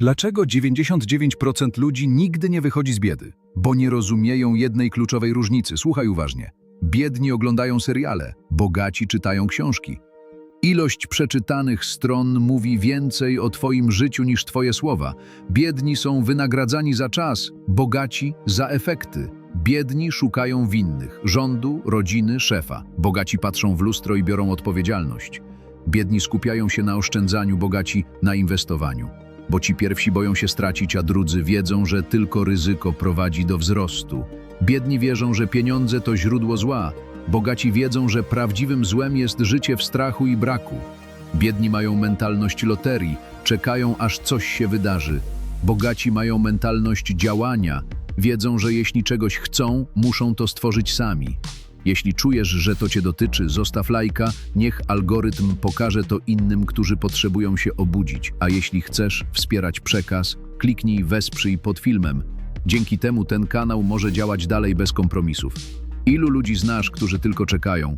Dlaczego 99% ludzi nigdy nie wychodzi z biedy? Bo nie rozumieją jednej kluczowej różnicy. Słuchaj uważnie. Biedni oglądają seriale, bogaci czytają książki. Ilość przeczytanych stron mówi więcej o Twoim życiu niż Twoje słowa. Biedni są wynagradzani za czas, bogaci za efekty. Biedni szukają winnych, rządu, rodziny, szefa. Bogaci patrzą w lustro i biorą odpowiedzialność. Biedni skupiają się na oszczędzaniu, bogaci na inwestowaniu. Bo ci pierwsi boją się stracić, a drudzy wiedzą, że tylko ryzyko prowadzi do wzrostu. Biedni wierzą, że pieniądze to źródło zła. Bogaci wiedzą, że prawdziwym złem jest życie w strachu i braku. Biedni mają mentalność loterii, czekają aż coś się wydarzy. Bogaci mają mentalność działania, wiedzą, że jeśli czegoś chcą, muszą to stworzyć sami. Jeśli czujesz, że to Cię dotyczy, zostaw lajka, niech algorytm pokaże to innym, którzy potrzebują się obudzić. A jeśli chcesz wspierać przekaz, kliknij wesprzyj pod filmem. Dzięki temu ten kanał może działać dalej bez kompromisów. Ilu ludzi znasz, którzy tylko czekają,